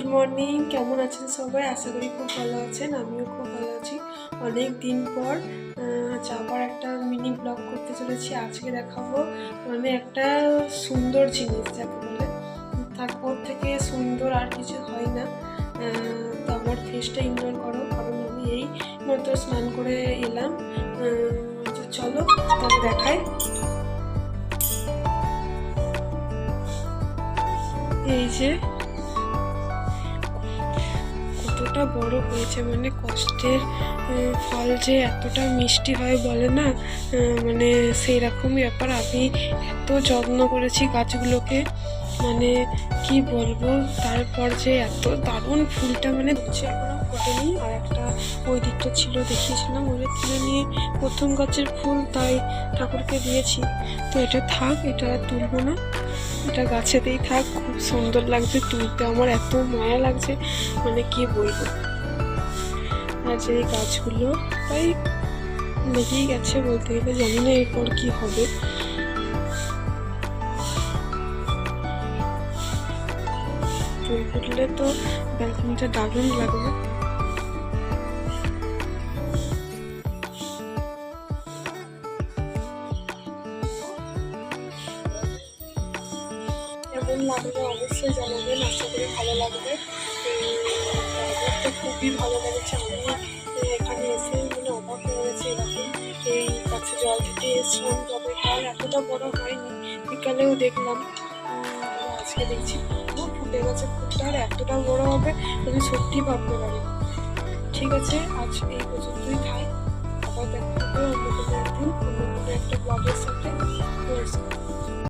Good morning কেমন আছেন সবাই? আশা করি খুব ভালো আছেন। আমিও খুব ভালো আছি। অনেক দিন পর যাবার একটা মিনি ব্লগ করতে চলেছি। আজকে দেখাবো মানে একটা সুন্দর জিনিস, যাকে বলে। তারপর থেকে সুন্দর আর কিছু হয় না। তো আমার ফেসটা ইগনোর করো, কারণ আমি এই মাত্র স্নান করে এলাম। চলো তবে দেখাই। এই যে কতটা বড় হয়েছে মানে কষ্টের ফল যে এতটা মিষ্টি হয় বলে না? মানে সেই রকমই ব্যাপার। আমি এত যত্ন করেছি গাছগুলোকে। মানে কি বলব, তারপর যে এত দারুণ ফুলটা মানে হচ্ছে এখনও ফোটেনি। আর একটা ওই দিকটা ছিল, দেখিয়েছিলাম ওটা তুলে নিয়ে প্রথম গাছের ফুল তাই ঠাকুরকে দিয়েছি। তো এটা থাক, এটা আর তুলবো না। এটা গাছেতেই থাক, খুব সুন্দর লাগছে তুলতে, আমার এত মায়া লাগছে মানে কি বলব। আর যে গাছগুলো তাই লেগেই গেছে বলতে গেলে, জানি না এরপর কি হবে। ফুল ফুটলে তো ব্যালকনিটা দারুণ লাগবে। কেমন লাগল অবশ্যই জানাবেন, আশা করি ভালো লাগবে। খুবই ভালো লেগেছে আমি এখানে এসে মানে অবাক হয়ে গেছে এরকম এই গাছে জল দিতে এসছিলাম, তবে কাল এতটা বড় হয়নি, বিকালেও দেখলাম। আজকে দেখছি। পুরো ফুটে গেছে ফুলটা আর এতটা বড় হবে তুমি সত্যি ভাবতে পারি ঠিক আছে, আজ এই পর্যন্তই খাই আবার দেখা হবে অন্য